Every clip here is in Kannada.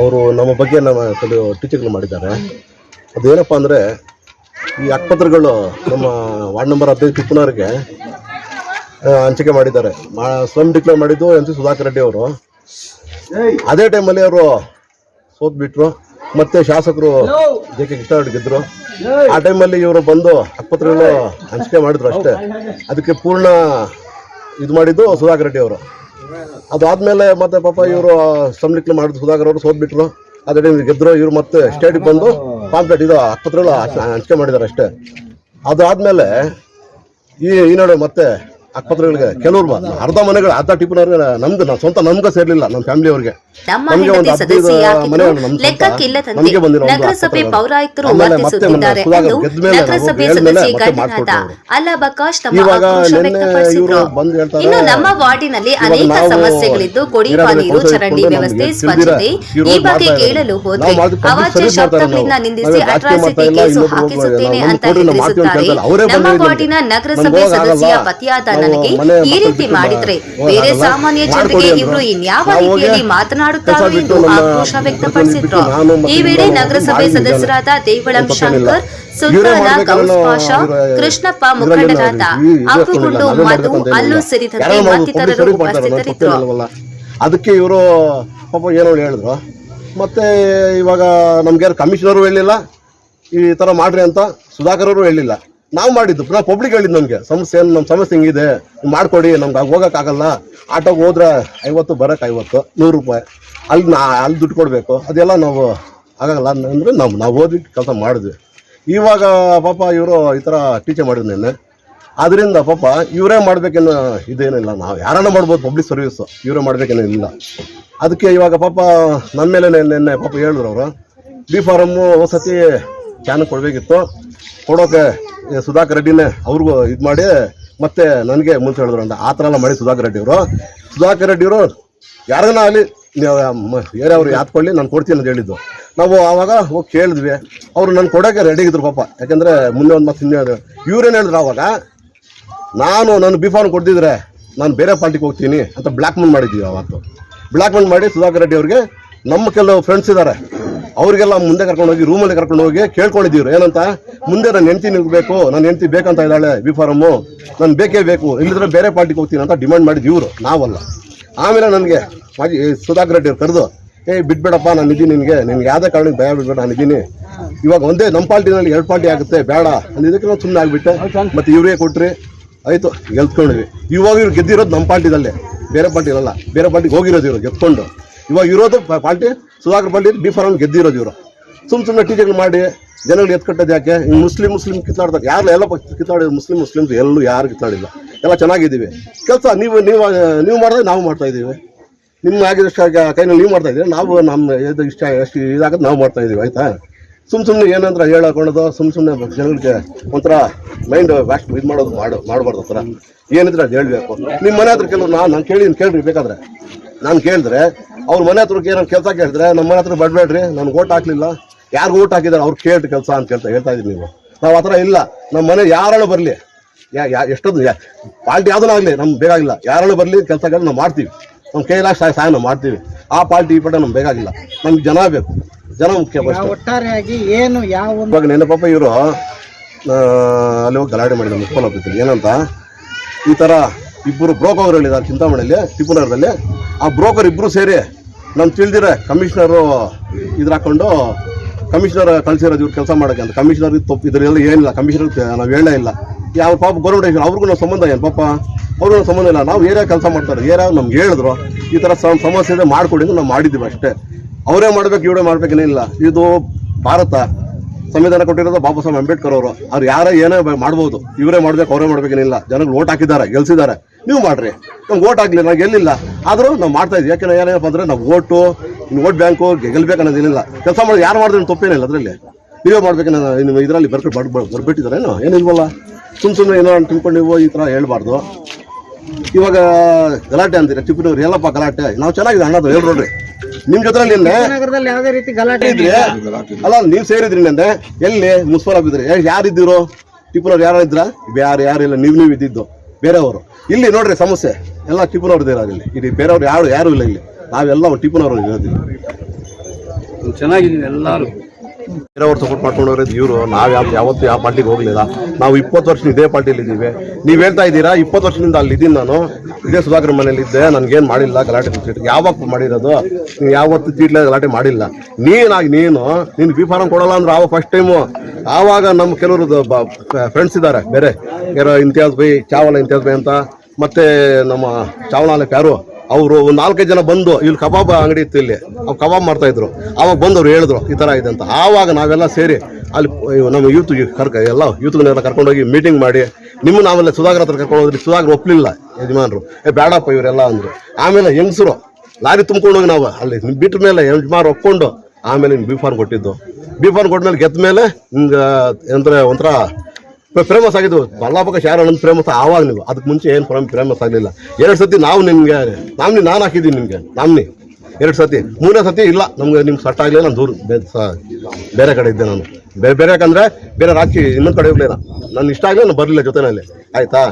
ಅವರು ನಮ್ಮ ಬಗ್ಗೆ ನಮ್ಮ ಕೆಲವು ಟೀಚರ್ಗಳು ಮಾಡಿದ್ದಾರೆ. ಅದೇನಪ್ಪ ಅಂದರೆ ಈ ಆಸ್ಪತ್ರೆಗಳು ನಮ್ಮ ವಾರ್ಡ್ ನಂಬರ್ ಹದಿನೈದು ತಿಪ್ಪನವ್ರಿಗೆ ಹಂಚಿಕೆ ಮಾಡಿದ್ದಾರೆ. ಮಾ, ಸ್ವಯಂ ಡಿಕ್ಲೇರ್ ಮಾಡಿದ್ದು ಎಂ ಸಿ ಸುಧಾಕರ್ ರೆಡ್ಡಿ ಅವರು. ಅದೇ ಟೈಮಲ್ಲಿ ಅವರು ಸೋತ್ಬಿಟ್ರು. ಮತ್ತೆ ಶಾಸಕರು ಜೆ ಕೆ ಕೃಷ್ಣಾರೆಡ್ಡಿ ಆ ಟೈಮಲ್ಲಿ ಇವರು ಬಂದು ಆಸ್ಪತ್ರೆಗಳು ಹಂಚಿಕೆ ಮಾಡಿದ್ರು ಅಷ್ಟೇ. ಅದಕ್ಕೆ ಪೂರ್ಣ ಇದು ಮಾಡಿದ್ದು ಸುಧಾಕರ್ ರೆಡ್ಡಿ ಅವರು. ಅದಾದ್ಮೇಲೆ ಮತ್ತೆ ಪಾಪ ಇವರು ಸಂಲಿಕ್ಲೆ ಮಾಡಿದ್ರು ಸುಧಾಕರ್ ಅವರು ಸೋದ್ಬಿಟ್ರು ಅದೇ ಗೆದ್ರು, ಇವ್ರು ಮತ್ತೆ ಸ್ಟೇಟಿಗೆ ಬಂದು ಪಾಂಪ್ಲೆಟ್ ಇದು ಆಸ್ಪತ್ರೆಗಳು ಹಂಚಿಕೆ ಮಾಡಿದಾರೆ ಅಷ್ಟೇ. ಅದಾದ್ಮೇಲೆ ಈ ಈ ನಡುವೆ ಮತ್ತೆ ಆಸ್ಪತ್ರೆಗಳಿಗೆ ಕೆಲವರು ಅರ್ಧ ಮನೆಗಳು ಅರ್ಧ ಟಿಪ್ಪನವ್ರಿಗೆ ನಮ್ದು ಸ್ವಂತ ನಮ್ಗೆ ಸೇರ್ಲಿಲ್ಲ ನಮ್ಮ ಫ್ಯಾಮಿಲಿ ಅವರಿಗೆ. ನಮ್ಗೆ ಒಂದು ನಮ್ಗೆ ಬಂದಿರೋ ನಗರಸಭೆ. ಪೌರಾಯುಕ್ತರು ವರ್ತಿಸುತ್ತಿದ್ದಾರೆ ನಗರಸಭೆ ಸದಸ್ಯೆ ಮತ್ತೆ ಗಣ್ಯನಾದ ಮಾಡ್ಕೊಟ್ರು. ಅಲ್ಲಾ ಬಕಾಶ್ ತಮ್ಮ ಆಕ್ರೋಶ ವ್ಯಕ್ತಪಡಿಸಿದ್ರು. ಇನ್ನು ನಮ್ಮ ವಾರ್ಡಿನಲ್ಲಿ ಅನೇಕ ಸಮಸ್ಯೆಗಳಿದ್ದು ಕುಡಿಯುವ ನೀರು ಚರಂಡಿ ವ್ಯವಸ್ಥೆ ಸ್ವಚ್ಛತೆ. ಈ ಬಗ್ಗೆ. ಕೇಳಲು ಹೋದ್ರೆ ಅವಾಚ್ಯ ಶಬ್ದಗಳಿಂದ ನಿಂದಿಸಿ ಅಟ್ರಾಸಿಟಿ ಕೇಸು ಹಾಕಿಸುತ್ತೇನೆ ಅಂತ ಕೊಡಿ, ನಮ್ಮ ವಾರ್ಡಿನ ನಗರಸಭೆ ಸದಸ್ಯ ಪತಿಯಾದ ನನಗೆ ಈ ರೀತಿ ಮಾಡಿದ್ರೆ ಬೇರೆ ಸಾಮಾನ್ಯ ಜನರಿಗೆ ಇವರು ಇನ್ಯಾವ ರೀತಿಯಲ್ಲಿ ಮಾತನಾಡುತ್ತಾರೋ ಎಂದು ಆಕ್ರೋಶ ವ್ಯಕ್ತಪಡಿಸಿದ್ರು. ಈ ವೇಳೆ ನಗರಸಭೆ ಸದಸ್ಯರಾದ ದೇವಳಂ ಶಂಕರ್ ಸುಲ್ತಾನ ಗೌಸ್ ಪಾಷಾ ಕೃಷ್ಣಪ್ಪ ಮುಖಂಡರಾದ ಅಪ್ಪುಗುಂಡು ಮಧು ಅಲ್ಲು ಸೇರಿದಂತೆ ಮತ್ತಿತರರು ಉಪಸ್ಥಿತರಿದ್ದರು ಅದಕ್ಕೆ ಇವರು ಪಾಪ ಏನೋ ಹೇಳಿದ್ರು. ಮತ್ತೆ ಇವಾಗ ನಮ್ಗೆ ಕಮಿಷನರು ಹೇಳಿಲ್ಲ. ಈ ತರ ಮಾಡ್ರಿ ಅಂತ ಸುಧಾಕರ್ ಅವರು ಹೇಳಿಲ್ಲ. ನಾವು ಮಾಡಿದ್ದು. ನಾವು ಪಬ್ಲಿಕ್ ಹೇಳಿದ್ ನಮ್ಗೆ. ಸಮಸ್ಯೆ ಏನು? ನಮ್ಮ ಸಮಸ್ಯೆ ಹಿಂಗಿದೆ. ಮಾಡಿಕೊಡಿ. ನಮ್ಗೆ ಹೋಗೋಕ್ಕಾಗಲ್ಲ. ಆಟೋಗೆ ಹೋದ್ರೆ ಐವತ್ತು ಬರಕ್ಕೆ ಐವತ್ತು, ನೂರು ರೂಪಾಯಿ. ಅಲ್ಲಿ ನಾ, ಅಲ್ಲಿ ದುಡ್ಡು ಕೊಡಬೇಕು. ಅದೆಲ್ಲ ನಾವು ಆಗಲ್ಲ ಅಂದರೆ ನಾವು ನಾವು ಓದಿ ಕೆಲಸ ಮಾಡಿದ್ವಿ. ಇವಾಗ ಪಾಪ ಇವರು ಈ ಥರ ಟೀಚರ್ ಮಾಡಿದ್ರು ನಿನ್ನೆ. ಅದರಿಂದ ಪಾಪ ಇವರೇ ಮಾಡ್ಬೇಕೇನೋ ಇದೇನಿಲ್ಲ. ನಾವು ಯಾರನ್ನ ಮಾಡ್ಬೋದು? ಪಬ್ಲಿಕ್ ಸರ್ವಿಸ್ ಇವರೇ ಮಾಡ್ಬೇಕೇನೋ ಇಲ್ಲ. ಅದಕ್ಕೆ ಇವಾಗ ಪಾಪ ನಮ್ಮ ಮೇಲೆ ನಿನ್ನೆ ಪಾಪ ಹೇಳಿದ್ರು ಅವರು. ಬಿ ಫಾರಮ್ಮು ಸತಿ ಕ್ಯಾನ್ ಕೊಡಬೇಕಿತ್ತು. ಕೊಡೋಕೆ ಸುಧಾಕರ್ ರೆಡ್ಡಿನೇ ಅವ್ರಿಗೂ ಇದು ಮಾಡಿ, ಮತ್ತೆ ನನಗೆ ಮುಂಚೆ ಹೇಳಿದ್ರು ಅಂತ ಆ ಥರ ಎಲ್ಲ ಮಾಡಿ ಸುಧಾಕರ್ ರೆಡ್ಡಿ ಅವರು ಸುಧಾಕರ್ ರೆಡ್ಡಿ ಅವರು ಯಾರನ್ನ ಆಗಲಿ ಬೇರೆಯವ್ರು ಯಾತ್ಕೊಳ್ಳಿ, ನಾನು ಕೊಡ್ತೀನಿ ಅಂತ ಹೇಳಿದ್ದು. ನಾವು ಆವಾಗ ಹೋಗಿ ಕೇಳಿದ್ವಿ. ಅವರು ನಾನು ಕೊಡೋಕೆ ರೆಡಿ ಇದ್ರು ಪಾಪ. ಯಾಕೆಂದರೆ ಮುಂದೆ ಒಂದು ಮತ್ತೆ ಹಿಂದೆ ಇವ್ರೇನು ಹೇಳಿದ್ರು ಆವಾಗ, ನಾನು ನನ್ನ ಬಿಫಾರ್ಮ್ ಕೊಡ್ತಿದ್ರೆ ನಾನು ಬೇರೆ ಪಾರ್ಟಿಗೆ ಹೋಗ್ತೀನಿ ಅಂತ ಬ್ಲ್ಯಾಕ್ ಮೇಲ್ ಮಾಡಿದ್ವಿ ಅವತ್ತು ಬ್ಲ್ಯಾಕ್ ಮೇಲ್ ಮಾಡಿ ಸುಧಾಕರ್ ರೆಡ್ಡಿ ಅವ್ರಿಗೆ, ನಮ್ಮ ಕೆಲವು ಫ್ರೆಂಡ್ಸ್ ಇದ್ದಾರೆ ಅವ್ರಿಗೆಲ್ಲ ಮುಂದೆ ಕರ್ಕೊಂಡು ಹೋಗಿ ರೂಮಲ್ಲಿ ಕರ್ಕೊಂಡು ಹೋಗಿ ಕೇಳ್ಕೊಂಡಿದ್ದೀವ್ರು. ಏನಂತ? ಮುಂದೆ ನನ್ನ ಹೆಂಡತಿ ನಿಲ್ಬೇಕು, ನನ್ನ ಹೆಂಡತಿ ಬೇಕಂತ ಇದ್ದಾಳೆ ಬಿ ಫಾರಮ್ಮು ನಾನು ಬೇಕೇ ಬೇಕು. ಇಲ್ಲಿದ್ರೆ ಬೇರೆ ಪಾರ್ಟಿಗೆ ಹೋಗ್ತೀನಿ ಅಂತ ಡಿಮ್ಯಾಂಡ್ ಮಾಡಿದ್ವಿ ಇವರು, ನಾವಲ್ಲ. ಆಮೇಲೆ ನನಗೆ ಮಾಜಿ ಸುಧಾಕರ್ ರೆಡ್ಡಿ ಕರೆದು, ಏ, ಬಿಟ್ಬೇಡಪ್ಪ, ನಾನು ಇದ್ದೀನಿ ನಿನಗೆ. ನಿನ್ಗೆ ಯಾವುದೇ ಕಾರಣಕ್ಕೆ ಭಯ ಬಿಡ್ಬೇಡ, ನಾನು ಇದ್ದೀನಿ. ಇವಾಗ ಒಂದೇ ನಮ್ಮ ಪಾರ್ಟಿನಲ್ಲಿ ಎರಡು ಪಾರ್ಟಿ ಆಗುತ್ತೆ, ಬೇಡ. ಇದಕ್ಕೆ ನಾವು ಸುಮ್ಮನೆ ಆಗಿಬಿಟ್ಟೆ. ಮತ್ತೆ ಇವರೇ ಕೊಟ್ರಿ. ಆಯಿತು, ಗೆಲ್ತ್ಕೊಂಡ್ವಿ. ಇವಾಗ ಇವ್ರು ಗೆದ್ದಿರೋದು ನಮ್ಮ ಪಾರ್ಟಿದಲ್ಲೇ ಬೇರೆ ಪಾರ್ಟಿ ಇರಲ್ಲ. ಬೇರೆ ಪಾರ್ಟಿಗೆ ಹೋಗಿರೋದು ಇವರು, ಗೆದ್ಕೊಂಡು. ಇವಾಗ ಇರೋದು party Sudhakar party B form ಗೆದ್ದಿರೋದು ಇವರು. ಸುಮ್ ಸುಮ್ಮನೆ ಟೀಚರ್ಗಳು ಮಾಡಿ ಜನಗಳು ಎತ್ಕಟ್ಟೋದು ಯಾಕೆ? ಮುಸ್ಲಿಂ ಮುಸ್ಲಿಂ ಕಿತ್ತಾಡ್ತಾರೆ ಯಾರು ಎಲ್ಲ ಪಕ್ಷ ಕಿತ್ತಾಡಿದ್ರು ಮುಸ್ಲಿಂ ಮುಸ್ಲಿಮ್ಸ್ ಎಲ್ಲೂ ಯಾರು ಕಿತ್ತಾಡಿಲ್ಲ ಎಲ್ಲ ಚೆನ್ನಾಗಿದ್ದೀವಿ. ಕೆಲಸ ನೀವು ನೀವು ನೀವು ಮಾಡಿದ್ರೆ ನಾವು ಮಾಡ್ತಾ ಇದ್ದೀವಿ. ನಿಮ್ಮ ಆಗಿದಷ್ಟು ಕೈನಲ್ಲಿ ನೀವು ಮಾಡ್ತಾ ಇದ್ದೀವಿ ನಾವು ನಮ್ಮ ಇದು ಇಷ್ಟ ಎಷ್ಟು ಇದಾಗುತ್ತೆ, ನಾವು ಮಾಡ್ತಾ ಇದ್ದೀವಿ, ಆಯ್ತಾ? ಸುಮ್ ಸುಮ್ಮನೆ ಏನಂದ್ರೆ ಹೇಳಕೊಳ್ಳೋದು ಸುಮ್ಮ ಸುಮ್ಮನೆ ಜನಗಳಿಗೆ ಒಂಥರ ಮೈಂಡ್ ವ್ಯಾಶ್ ಇದು ಮಾಡೋದು ಮಾಡು ಮಾಡಬಾರ್ದು ಥರ ಏನಿದ್ರೆ ಅದು ಹೇಳಬೇಕು. ನಿಮ್ಮ ಮನೆ ಹತ್ರ ಕೆಲವು ನಾನು ನಾನು ಕೇಳಿ ಕೇಳ್ರಿ ಬೇಕಾದ್ರೆ. ನಾನು ಕೇಳಿದ್ರೆ ಅವ್ರ ಮನೆ ಹತ್ರ ಏನೋ ಕೆಲಸ ಕೇಳಿದ್ರೆ ನಮ್ಮ ಮನೆ ಹತ್ರ ಬಡ್ಬೇಡ್ರಿ ನನ್ಗೆ ಓಟ್ ಹಾಕ್ಲಿಲ್ಲ. ಯಾರು ಓಟ್ ಹಾಕಿದ್ದಾರೆ ಅವ್ರು ಕೇಳಿ ಕೆಲಸ ಅಂತ ಕೇಳ್ತಾ ಹೇಳ್ತಾ ಇದ್ದೀನಿ ನೀವು ನಾವು ಆ ಥರ ಇಲ್ಲ. ನಮ್ಮ ಮನೆ ಯಾರಾಳು ಬರಲಿ? ಯಾ ಯಾ ಎಷ್ಟೊಂದು ಪಾರ್ಟಿ ಯಾವ್ದು ಆಗಲಿ ನಮ್ಗೆ ಬೇಕಾಗಿಲ್ಲ. ಯಾರಾಳು ಬರಲಿ ಕೆಲಸಗಳು ನಾವು ಮಾಡ್ತೀವಿ. ನಮ್ಮ ಕೈಲಾಗ ಸಹಾಯ ಸಹಾಯ ನಾವು ಮಾಡ್ತೀವಿ. ಆ ಪಾರ್ಟಿ ಈ ಪಾರ್ಟಿ ನಮ್ಗೆ ಬೇಕಾಗಿಲ್ಲ. ನಮ್ಗೆ ಜನ ಬೇಕು. ಜನ ಮುಖ್ಯ ಒಟ್ಟಾರೆಯಾಗಿ ಏನು ಯಾವ ಇವಾಗ ನೆನಪಪ್ಪ ಪಾಪ ಇವರು ಅಲ್ಲಿ ಹೋಗಿ ಗಲಾಟೆ ಮಾಡಿದ್ರು ಫೋನ್ ಏನಂತ? ಈ ಥರ ಇಬ್ಬರು ಬ್ರೋಕರ್ ಹೇಳಿದ್ದಾರೆ ಚಿಂತಾಮಣಿಯಲ್ಲಿ ಟಿಪ್ಪುನಗರದಲ್ಲಿ ಆ ಬ್ರೋಕರ್ ಇಬ್ಬರು ಸೇರಿ ನಾನು ತಿಳಿದಿರ ಕಮಿಷನರು ಇದ್ರ ಹಾಕೊಂಡು ಕಮಿಷನರ್ ಕಳಿಸಿರೋದು ಇವ್ರು ಕೆಲಸ ಮಾಡೋಕ್ಕೆ ಅಂತ. ಕಮಿಷನರ್ ತಪ್ಪು, ಇದರೆಲ್ಲ ಏನಿಲ್ಲ, ಕಮಿಷನರ್ ನಾವು ಹೇಳೇ ಇಲ್ಲ. ಯಾವ ಪಾಪ ಗೌರ್ಮೆಂಟ್ ಅವ್ರಿಗೂ ನಾವು ಸಂಬಂಧ ಏನು ಪಾಪ? ಅವ್ರಿಗೂ ಸಂಬಂಧ ಇಲ್ಲ. ನಾವು ಏರಿಯಾ ಕೆಲಸ ಮಾಡ್ತಾರೆ. ಏರಿಯಾ ನಮ್ಗೆ ಹೇಳಿದ್ರು, ಈ ಥರ ಸಮಸ್ಯೆ ಇದೆ ಮಾಡ್ಕೊಡಿ ನಾವು ಮಾಡಿದ್ದೀವಿ ಅಷ್ಟೇ. ಅವರೇ ಮಾಡಬೇಕು, ಇವರೇ ಮಾಡಬೇಕೇನಿಲ್ಲ. ಇದು ಭಾರತ. ಸಂವಿಧಾನ ಕೊಟ್ಟಿರೋದು ಬಾಬಾ ಸಾಹೇಬ್ ಅಂಬೇಡ್ಕರ್ ಅವರು. ಅವ್ರು ಯಾರ ಏನೇ ಮಾಡ್ಬೋದು, ಇವರೇ ಮಾಡ್ಬೇಕು, ಅವರೇ ಮಾಡ್ಬೇಕೇನಿಲ್ಲ. ಜನಗಳು ಓಟ್ ಹಾಕಿದ್ದಾರೆ, ಗೆಲ್ಸಿದ್ದಾರೆ. ನೀವು ಮಾಡ್ರಿ. ನಮ್ಗೆ ಓಟ್ ಆಗಲಿ ನಾವು ಗೆಲ್ಲಿಲ್ಲ. ಆದರೂ ನಾವು ಮಾಡ್ತಾ ಇದ್ದೀವಿ. ಯಾಕಂದ್ರೆ ಏನಪ್ಪ ಅಂದರೆ ನಾವು ಓಟು ಓಟ್ ಬ್ಯಾಂಕು ಗೆಲ್ಬೇಕು ಅನ್ನೋದೇನಿಲ್ಲ. ಕೆಲಸ ಮಾಡಿ ಯಾರು ಮಾಡಿದ್ರೆ ತಪ್ಪೇನಿಲ್ಲ ಅದರಲ್ಲಿ. ನೀವೇ ಮಾಡ್ಬೇಕು ನಿಮ್ಮ ಇದರಲ್ಲಿ ಬರ್ಕೊ ಬರ್ ಬರ್ಬಿಟ್ಟಿದ್ದಾರೇನು ಏನಿಲ್ವಲ್ಲ. ಸುಮ್ಮ ಸುಮ್ಮನೆ ಏನೋ ತಿಳ್ಕೊಂಡು ನೀವು ಈ ಥರ ಹೇಳ್ಬಾರ್ದು. ಇವಾಗ ಗಲಾಟೆ ಅಂತೀರ? ಚಿಪ್ಪಿನವ್ರು, ಎಲ್ಲಪ್ಪ ಗಲಾಟೆ, ನಾವು ಚೆನ್ನಾಗಿದೆ ಅಣ್ಣದು ಹೇಳಿ ನೋಡ್ರಿ ನಿಮ್ ಜೊತೆ ನಿನ್ನೆ ನಗರದಲ್ಲಿ ಯಾವುದೇ ರೀತಿ ಗಲಾಟೆ ಇದ್ರಿ ಅಲ್ಲ ನೀವ್ ಸೇರಿದ್ರಿ ನಂದೆ ಎಲ್ಲಿ ಮುನ್ಸಿಪಲ್ ಆಗಿದ್ರಿ ಯಾರಿದ್ದಿರೋ ಟಿಪ್ಪುನವ್ರು ಯಾರು ಇದ್ರ? ಯಾರು ಯಾರು ಇಲ್ಲ ನೀವ್ ನೀವ್ ಇದ್ದಿದ್ದು ಬೇರೆಯವರು. ಇಲ್ಲಿ ನೋಡ್ರಿ ಸಮಸ್ಯೆ ಎಲ್ಲ ಟಿಪ್ಪುನವ್ರದ್ದು ಇರೋದು ಇಲ್ಲಿ. ಇಲ್ಲಿ ಬೇರೆಯವ್ರು ಯಾರು ಯಾರು ಇಲ್ಲ ಇಲ್ಲಿ. ನಾವೆಲ್ಲ ಟಿಪ್ಪುನವ್ರು ಇರೋದಿಲ್ಲ. ಚೆನ್ನಾಗಿದ್ದೀನಿ ಎಲ್ಲರೂ. ಬೇರೆಯವ್ರು ಸಪೋರ್ಟ್ ಮಾಡ್ಕೊಂಡವ್ರೆ ಇವರು. ನಾವು ಯಾವ ಯಾವತ್ತು ಯಾವ ಪಾರ್ಟಿಗೆ ಹೋಗ್ಲಿಲ್ಲ. ನಾವು ಇಪ್ಪತ್ತು ವರ್ಷ ಇದೇ ಪಾರ್ಟಿಲಿ ಇದ್ದೀವಿ. ನೀವು ಹೇಳ್ತಾ ಇದ್ದೀರಾ, ಇಪ್ಪತ್ತು ವರ್ಷದಿಂದ ಅಲ್ಲಿ ಇದ್ದೀನಿ ನಾನು. ಇದೇ ಸುಧಾಕರ್ ಮನೇಲಿ ಇದ್ದೆ, ನನಗೇನು ಮಾಡಿಲ್ಲ ಗಲಾಟೆ ಚೀಟ್ ಯಾವಾಗ ಮಾಡಿರೋದು? ನೀವು ಯಾವತ್ತು ಚೀಟ್ಲೆ ಗಲಾಟೆ ಮಾಡಿಲ್ಲ. ನೀನಾಗಿ ನೀನು ನೀನು ಬಿ ಫಾರಂ ಕೊಡಲ್ಲ ಅಂದ್ರೆ ಆವಾಗ ಫಸ್ಟ್ ಟೈಮು ಆವಾಗ ನಮ್ಮ ಕೆಲವರು ಫ್ರೆಂಡ್ಸ್ ಇದ್ದಾರೆ, ಬೇರೆ. ಯಾರೋ ಇಂತಿಯಾಜ್ ಬೈ ಚಾವಲ ಇಮ್ತಿಯಾಜ್ ಬೈ ಅಂತ. ಮತ್ತೆ ನಮ್ಮ ಚಾವಲಾಲೆ ಪ್ಯಾರು. ಅವರು ಒಂದು ನಾಲ್ಕೈದು ಜನ ಬಂದು, ಇಲ್ಲಿ ಕಬಾಬ್ ಅಂಗಡಿ ಇತ್ತು ಇಲ್ಲಿ, ಅವ್ರು ಕಬಾಬ್ ಮಾಡ್ತಾ ಇದ್ರು. ಅವಾಗ ಬಂದು ಅವ್ರು ಹೇಳಿದ್ರು, ಈ ಥರ ಇದೆ ಅಂತ. ಆವಾಗ ನಾವೆಲ್ಲ ಸೇರಿ ಅಲ್ಲಿ ನಮ್ಮ ಯೂತ್ ಕರ್ಕ, ಎಲ್ಲ ಯೂತ್ಗಳನ್ನೆಲ್ಲ ಕರ್ಕೊಂಡೋಗಿ ಮೀಟಿಂಗ್ ಮಾಡಿ ನಿಮ್ಮ ನಾವೆಲ್ಲ ಸುಧಾಕರ್ ಹತ್ರ ಕರ್ಕೊಂಡು ಹೋದ್ರಿ ಸುಧಾಕರ್ ಒಪ್ಪಲಿಲ್ಲ ಯಜಮಾನರು. ಏ ಬೇಡಪ್ಪ ಇವರೆಲ್ಲ ಅಂದರು. ಆಮೇಲೆ ಹೆಂಗಸರು ಲಾರಿ ತುಂಬ್ಕೊಂಡು ಹೋಗಿ ನಾವು ಅಲ್ಲಿ ಬಿಟ್ಟ ಮೇಲೆ ಯಜಮಾನ್ ಒಪ್ಕೊಂಡು, ಆಮೇಲೆ ಬಿ ಫಾರ್ಮ್ ಕೊಟ್ಟಿದ್ದು. ಬಿ ಕೊಟ್ಟ ಮೇಲೆ ಗೆದ್ದ ಮೇಲೆ ಹಿಂಗೆ ಅಂದರೆ ಒಂಥರ ಫೇಮಸ್ ಆಗಿದ್ದು ಬಲ್ಲಾಪಕ ಶಾರ ನನ್ನ ಫೇಮಸ್ ಆವಾಗ ನೀವು. ಅದಕ್ಕೆ ಮುಂಚೆ ಏನು ಪ್ರೇಮ ಫೇಮಸ್ ಆಗಲಿಲ್ಲ. ಎರಡು ಸತಿ ನಾವು ನಿಮಗೆ ನಾಮ್ನಿ ನಾನು ಹಾಕಿದ್ದೀನಿ ನಿಮಗೆ. ನಾಮ್ನಿ. ಎರಡು ಸತಿ. ಮೂರನೇ ಸತಿ ಇಲ್ಲ. ನಮ್ಗೆ ನಿಮ್ಗೆ ಸಟ್ ಆಗಲಿಲ್ಲ. ನಾನು ದೂರ ಬೇರೆ ಕಡೆ ಇದ್ದೆ ನಾನು. ಬೇರೆ ಬೇರೆ ಯಾಕಂದರೆ ಬೇರೆ ರಾಜಕೀಯ ಇನ್ನೊಂದು ಕಡೆ ಇರಲಿಲ್ಲ ನನ್ನ ಇಷ್ಟ ಆಗಲಿಲ್ಲ, ನಾನು ಬರಲಿಲ್ಲ ಜೊತೆನಲ್ಲಿ. ಆಯಿತಾ?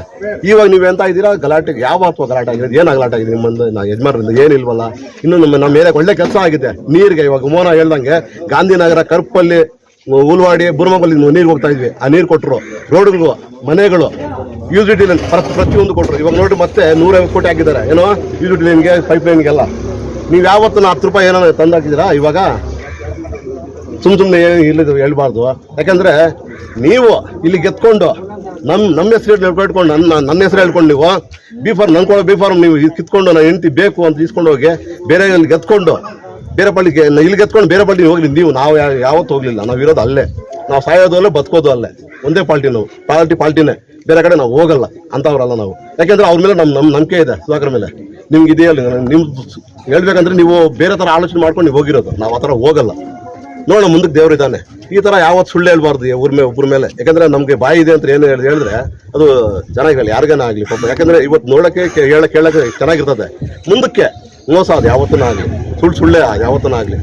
ಇವಾಗ ನೀವು ಎಂತ ಇದ್ದೀರಾ ಗಲಾಟೆಗೆ ಯಾವ ಅಥವಾ ಗಲಾಟೆ ಆಗಿದೆ ಏನು ಗಲಾಟೆ ಆಗಿದೆ ನಿಮ್ಮಂದು? ನಾ ಯಜಮಾನರಿಂದ ಏನಿಲ್ವಲ್ಲ ಇನ್ನು ನಮ್ಮ ನಮ್ಮ ಮೇಲೆ ಒಳ್ಳೆ ಕೆಲಸ ಆಗಿದೆ. ನೀರಿಗೆ ಇವಾಗ ಮೋನ ಹೇಳ್ದಂಗೆ ಗಾಂಧಿನಗರ ಕರ್ಪಲ್ಲಿ ಉಲ್ವಾಡಿ ಬುರ್ಮಗಲ್ಲಿ ನೀರು ಹೋಗ್ತಾ ಇದ್ವಿ. ಆ ನೀರು ಕೊಟ್ಟರು ರೋಡ್ಗಳು, ಮನೆಗಳು ಯೂಸಿಟಿ ಪ್ರತಿಯೊಂದು ಕೊಟ್ಟರು ಇವಾಗ ನೋಡಿ ಮತ್ತೆ ನೂರೈವತ್ತು ಕೋಟಿ ಹಾಕಿದ್ದಾರೆ. ಏನೋ ಯೂಸಿಟಿ ಲೈನ್ಗೆ ಪೈಪ್ ಲೈನ್ಗೆಲ್ಲ ನೀವು ಯಾವತ್ತು ಹತ್ತು ರೂಪಾಯಿ ಏನೋ ತಂದು ಹಾಕಿದ್ದೀರಾ ಇವಾಗ ಸುಮ್ ಸುಮ್ಮನೆ ಇಲ್ಲಿದು ಹೇಳ್ಬಾರ್ದು. ಯಾಕಂದ್ರೆ ನೀವು ಇಲ್ಲಿ ಗೆದ್ಕೊಂಡು ನಮ್ಮ ನಮ್ಮ ಹೆಸರು ಹೇಳ್ಕೊಂಡು ನನ್ನ ನನ್ನ ಹೆಸರು ಹೇಳ್ಕೊಂಡು ನೀವು ಬಿ ಫಾರ್ಮ್ ನನ್ಕೊಳ್ಳೋ ಬಿ ಫಾರ್ಮ್ ನೀವು ಕಿತ್ಕೊಂಡು, ನಾನು ಹೆಂಡತಿ ಬೇಕು ಅಂತ ಇಸ್ಕೊಂಡು ಹೋಗಿ, ಬೇರೆ ಗೆದ್ಕೊಂಡು ಬೇರೆ ಪಳ್ಳಿಗೆ ಇಲ್ಲಿ ಎತ್ಕೊಂಡು ಬೇರೆ ಪಳ್ಳಿಗೆ ಹೋಗ್ಲಿ. ನೀವು, ನಾವು ಯಾವತ್ತು ಹೋಗ್ಲಿಲ್ಲ. ನಾವು ಇರೋದು ಅಲ್ಲೇ. ನಾವು ಸಾಯೋದು ಅಲ್ಲೇ, ಬದುಕೋದು ಅಲ್ಲೇ. ಒಂದೇ ಪಾರ್ಟಿ ನಾವು. ಪಾರ್ಟಿ ಪಾರ್ಟಿನೇ ಬೇರೆ ಕಡೆ ನಾವು ಹೋಗಲ್ಲ. ಅಂತವ್ರಲ್ಲ ನಾವು. ಯಾಕೆಂದ್ರೆ ಅವ್ರ ಮೇಲೆ ನಮ್ಮ ನಮ್ಮ ನಂಬಿಕೆ ಇದೆ, ಸುಧಾಕರ್ ಮೇಲೆ. ನಿಮ್ಗೆ ಇದೆಯಲ್ಲ ನಿಮ್ ಹೇಳ್ಬೇಕಂದ್ರೆ ನೀವು ಬೇರೆ ಥರ ಆಲೋಚನೆ ಮಾಡ್ಕೊಂಡು ನೀವು ಹೋಗಿರೋದು. ನಾವು ಆ ಥರ ಹೋಗಲ್ಲ. ನೋಡೋಣ, ಮುಂದಕ್ಕೆ ದೇವ್ರು ಇದ್ದಾನೆ. ಈ ತರ ಯಾವತ್ತು ಸುಳ್ಳು ಹೇಳ್ಬಾರ್ದು ಊರ್ ಮೇಲೆ ಒಬ್ಬರ ಮೇಲೆ. ಯಾಕಂದ್ರೆ ನಮಗೆ ಬಾಯಿ ಇದೆ ಅಂತ ಏನು ಹೇಳಿ ಹೇಳಿದ್ರೆ ಅದು ಚೆನ್ನಾಗಿರಲ್ಲ ಯಾರಿಗಾನ ಆಗಲಿ, ಪಾಪ. ಯಾಕಂದರೆ ಇವತ್ತು ನೋಡಕ್ಕೆ ಕೇ- ಹೇಳಕ್ ಕೇಳಕ್ಕೆ ಚೆನ್ನಾಗಿರ್ತದೆ. ಮುಂದಕ್ಕೆ ಮೋಸ ಅದು ಯಾವತ್ತೂ ಆಗಲಿ. ಸುಳ್ಳು ಸುಳ್ಳೇ ಯಾವತ್ತನ ಆಗಲಿ.